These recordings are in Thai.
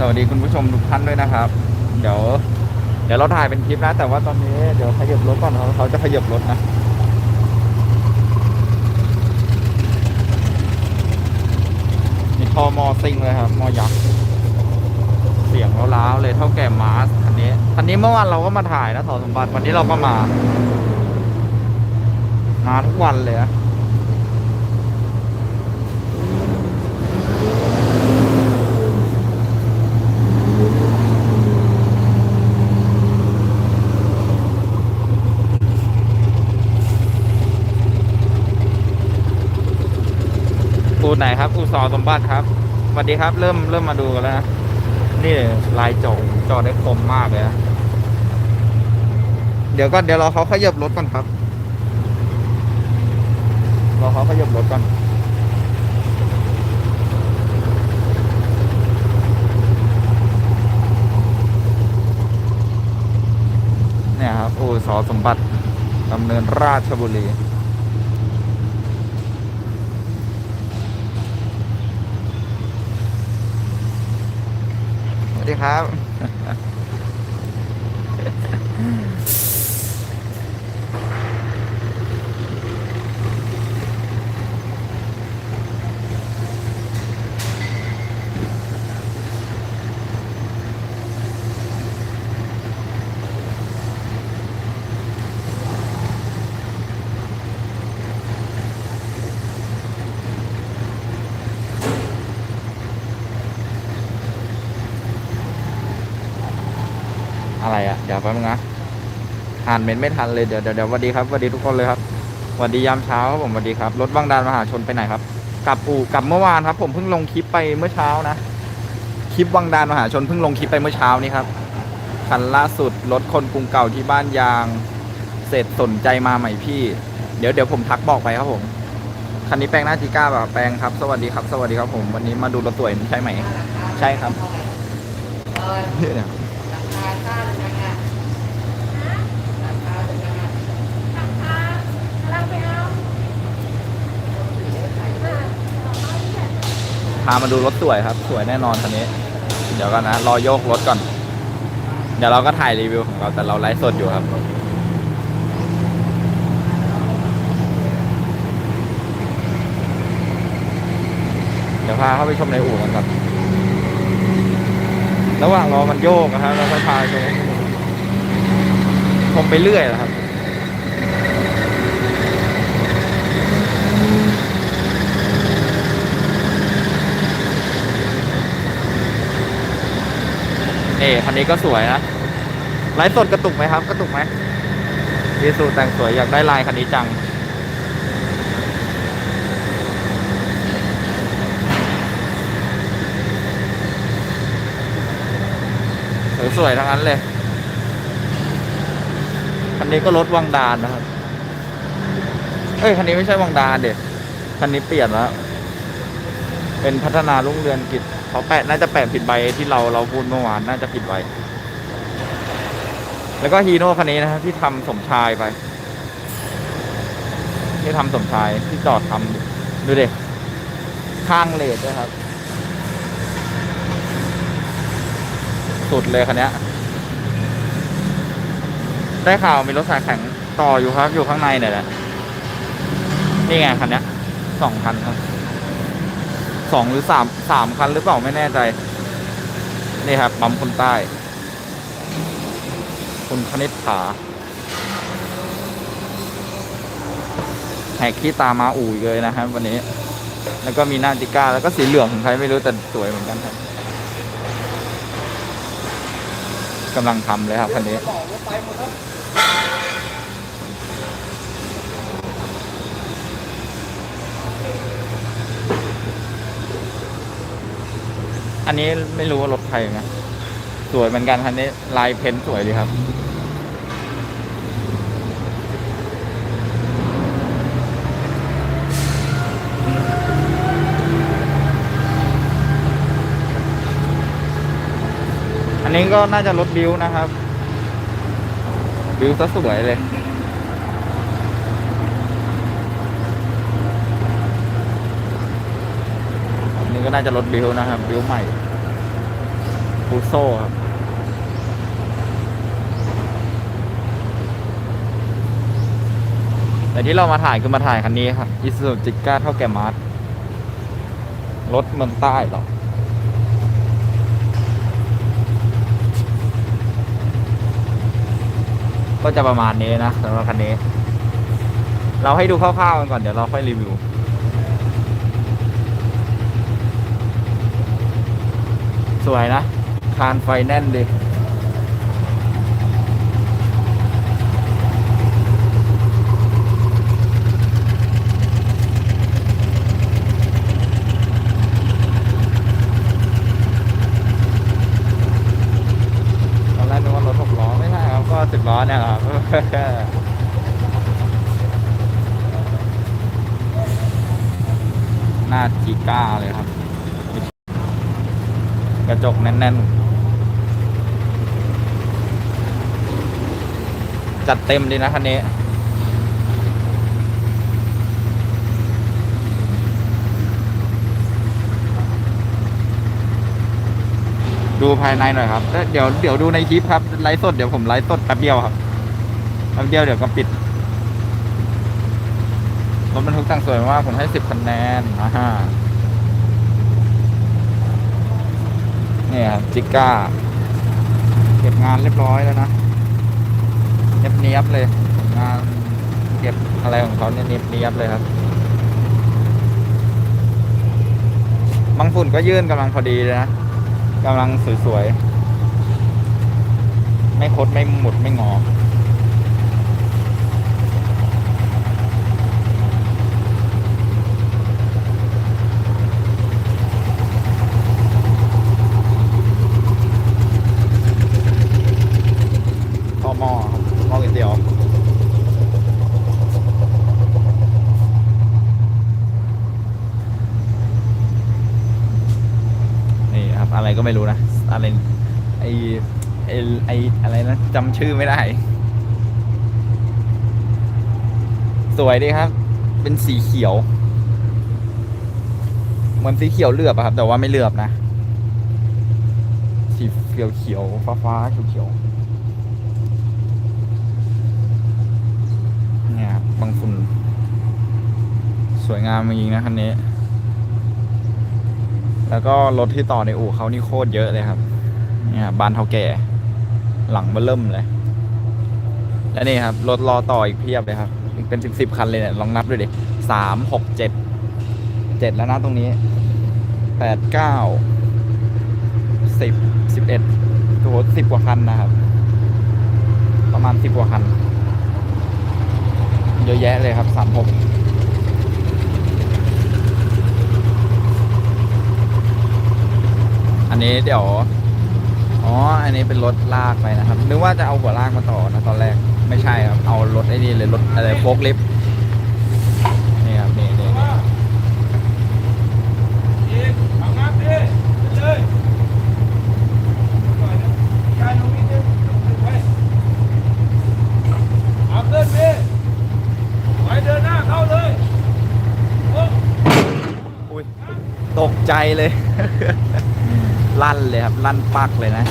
สวัสดีคุณผู้ชมทุกท่านด้วยนะครับ เดี๋ยว เดี๋ยวเราถ่ายเป็นคลิปนะ แต่ว่าตอนนี้เดี๋ยวขยับรถก่อนเขาเขาจะขยับรถนะมีทอมอซิงเลยครับ มอยักษ์เสียงล้าวๆเลยเท่าแก่มาสคันนี้คันนี้เมื่อวานเราก็มาถ่ายนะถอสมบัติวันนี้เราก็มา มาทุกวันเลยนะ อูไหนครับ อูสอสมบัติครับสวัสดีครับ เริ่มเริ่มมาดูกันแล้วนะ นี่ลายจอจอได้คมมากเลยนะ เดี๋ยวก่อนเดี๋ยวรอเขาขยับรถก่อนครับ รอเขาขยับรถก่อนเนี่ยครับอูสอสมบัติดำเนินราชบุรี สวัสดี ครับ อะไรอะ่ะเดี๋ยวแป๊บนึงนะอ่านเมนไม่ทันเลยเดี๋ยวเดี๋ยวเดี๋ยวสวัสดีครับสวัสดีทุกคนเลยครับสวัสดียามเช้าครับผมสวัสดีครับรถบางดานมหาชนไปไหนครับกลับอู่กลับเมื่อวานครับ ผมเพิ่งลงคลิปไปเมื่อเช้านะคลิปวังดานมหาชนเพิ่งลงคลิปไปเมื่อเช้านี้ครับคันล่าสุดรถคนกรุงเก่าที่บ้านยาง เสร็จสนใจมาใหม่พี่ เดี๋ยวเดี๋ยวผมทักบอกไปครับผมคันนี้แปลงหน้าจีก้าแบบแปลงครับ สวัสดีครับ สวัสดีครับผม วันนี้มาดูรถสวยใช่ไหม ใช่ครับเนี่ย พามาดูรถสวยครับ สวยแน่นอนคันนี้ เดี๋ยวกันนะ รอโยกรถก่อน เดี๋ยวเราก็ถ่ายรีวิวของเราแต่เราไลฟ์สดอยู่ครับเดี๋ยวพาเข้าไปชมในอู่กันครับ ระหว่างรอมันโยกนะครับเราค่อยพาไปชมชมไปเรื่อยนะครับนี่คันนี้ก็สวยนะไลฟ์สดกระตุกไหมครับ กระตุกไหมยีสูแต่งสวยอยากได้ลายคันนี้จัง สวยๆทั้งนั้นเลย คันนี้ก็รถวังดานนะครับ เอ้ยคันนี้ไม่ใช่วังดานเด็ดคันนี้เปลี่ยนแล้ว เป็นพัฒนารุ่งเรืองกิจเขาแปะน่าจะแปะผิดใบที่เราเราพูดเมื่อวานน่าจะผิดใบแล้วก็ฮีโน่คันนี้นะครับที่ทำสมชายไป ที่ทำสมชายที่จอดทำดูเดิข้างเลดด้วยครับ สุดเลยคันนี้ได้ข่าวมีรถสายแข็งต่ออยู่ครับ อยู่ข้างในเนี่ยแหละนี่ไงคันนี้สองคันครับสองหรือสามสามคันหรือเปล่าไม่แน่ใจ นี่ครับปั๊มคนใต้ คุณคณิษฐาแหกขี้ตามาอู่เลยนะครับวันนี้ แล้วก็มีหน้าติก้า แล้วก็สีเหลืองของใครไม่รู้แต่สวยเหมือนกันครับ กำลังทำเลยครับคันนี้ อันนี้ไม่รู้ว่ารถใครนะ สวยเหมือนกันคันนี้ ลายเพ้นท์สวยดีครับ ก็น่าจะรถบิวนะครับ บิวซะสวยเลยนนี้ก็น่าจะรถบิวนะครับ บิวใหม่ฟูโซครับแต่ที่เรามาถ่ายคือมาถ่ายคันนี้ครับอิสุจิก้าเท่าแก่มาร์ทรถเมืองใต้หรอ ก็จะประมาณนี้นะสำหรับคันนี้ เราให้ดูคร่าวๆกันก่อนเดี๋ยวเราค่อยรีวิวสวยนะคานไฟแน่นดี ตอนแรกนึกว่ารถหกล้อไม่ใช่ครับ ก็สิบล้อเนี่ยครับ หน้าจีก้าเลยครับ กระจกแน่นๆ จัดเต็มดีนะคันนี้ดูภายในหน่อยครับ เดี๋ยวเดี๋ยวดูในคลิปครับ ไลฟ์สดเดี๋ยวผมไลฟ์สดแป๊บเดียวครับ ป๊บเดียวเดี๋ยวก็ปิด รถบรรทุกต่างสวยมากผมให้สิบคะแนนอ่าฮะนี่ครับจิก้า เก็บงานเรียบร้อยแล้วนะเนียบเนียบๆเลย งานเก็บอะไรของเขาเนี่ยเนียบเนียบๆเลยครับ บางฝุ่นก็ยื่นกำลังพอดีเลยนะกำลังสวยๆ ไม่คดไม่หมุดไม่งอหม้อครับหม้อก๋วยเตี๋ยวนี่ครับ อะไรก็ไม่รู้นะ อะไรไอไอไออะไรนะจำชื่อไม่ได้ สวยดีครับ เป็นสีเขียวเหมือนสีเขียวเหลือบอะครับ แต่ว่าไม่เหลือบนะ สีเขียวเขียวฟ้าฟ้าๆเขียวเขียวๆเนี่ยครับบางฝุ่นสวยงามจริงๆนะคันนี้ แล้วก็รถที่ต่อในอู่เขานี่โคตรเยอะเลยครับเนี่ยบานเท่าแก่ หลังเบอเริ่มเลย และนี่ครับ รถรอต่ออีกเพียบเลยครับอีกเป็นสิบสิบคันเลยเนี่ย ลองนับดูดิสามหกเจ็ดเจ็ดแล้วนะตรงนี้แปดเก้าสิบสิบเอ็ดโอ้โหสิบกว่าคันนะครับ ประมาณสิบกว่าคัน เยอะแยะเลยครับสามหกอั นนี้เดี๋ยว อ๋อ อันนี้เป็นรถลากไปนะครับ นึกว่าจะเอาหัวลากมาต่อนะตอนแรก ไม่ใช่ครับ เอารถไอ้นี่เลยรถอะไรโฟกลิฟต์นี่ครับนี่นี่นี่อีกเอางับดิไปเลยการลงนิดนึงไปเอาเดินดิไปเดินหน้าเข้าเลยโอ้อุ้ยตกใจเลย ลั่นเลยครับ ลั่นปักเลยนะ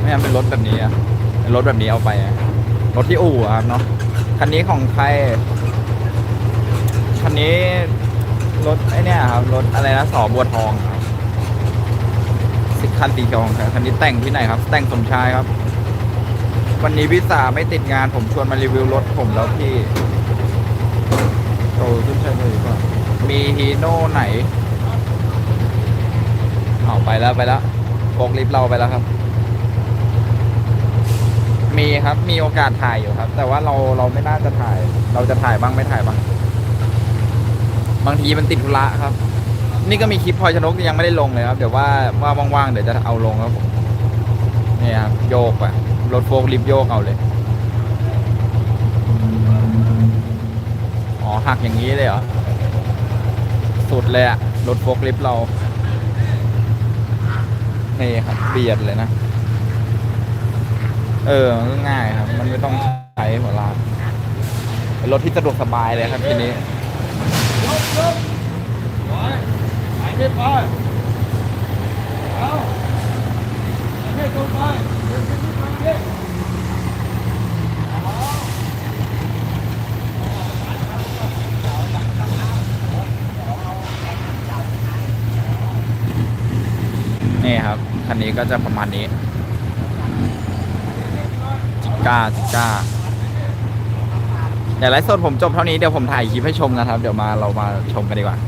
ไม่เป็นรถแบบนี้อะรถแบบนี้เอาไปอะรถที่อู่ครับเนาะคันนี้ของใครคันนี้รถไอเนี่ยครับรถอะไรนะสอบัวทองครับสิคันสีทองครับคันนี้แต่งที่ไหนครับ แต่งสมชายครับ วันนี้พิสาไม่ติดงานผมชวนมารีวิวรถผมแล้วพี่โตขึ้นใช่ไหมก่อนมีฮีโน่ไหน เอาไปแล้วไปแล้วโฟกลิฟต์เราไปแล้วครับ มีครับ มีโอกาสถ่ายอยู่ครับ แต่ว่าเราเราไม่น่าจะถ่าย เราจะถ่ายบ้างไม่ถ่ายบ้าง บางทีมันติดธุระครับ นี่ก็มีคลิปพลอยชนกยังไม่ได้ลงเลยครับ เดี๋ยวว่าว่าว่างๆเดี๋ยวจะเอาลงครับนี่ครับโยกอะรถโฟกลิฟต์โยกเอาเลยอ๋อหักอย่างนี้เลยเหรอสุดเลยอะรถโฟกลิฟต์เรา นี่ครับเบียดเลยนะ เออง่ายครับ มันไม่ต้องใช้หัวลากเป็นรถที่สะดวกสบายเลยครับทีนี้เอา นี่ครับ คันนี้ก็จะประมาณนี้ จิก้าจิก้าเดี๋ยวไลฟ์สดผมจบเท่านี้เดี๋ยวผมถ่ายคลิปให้ชมนะครับ เดี๋ยวมาเรามาชมกันดีกว่า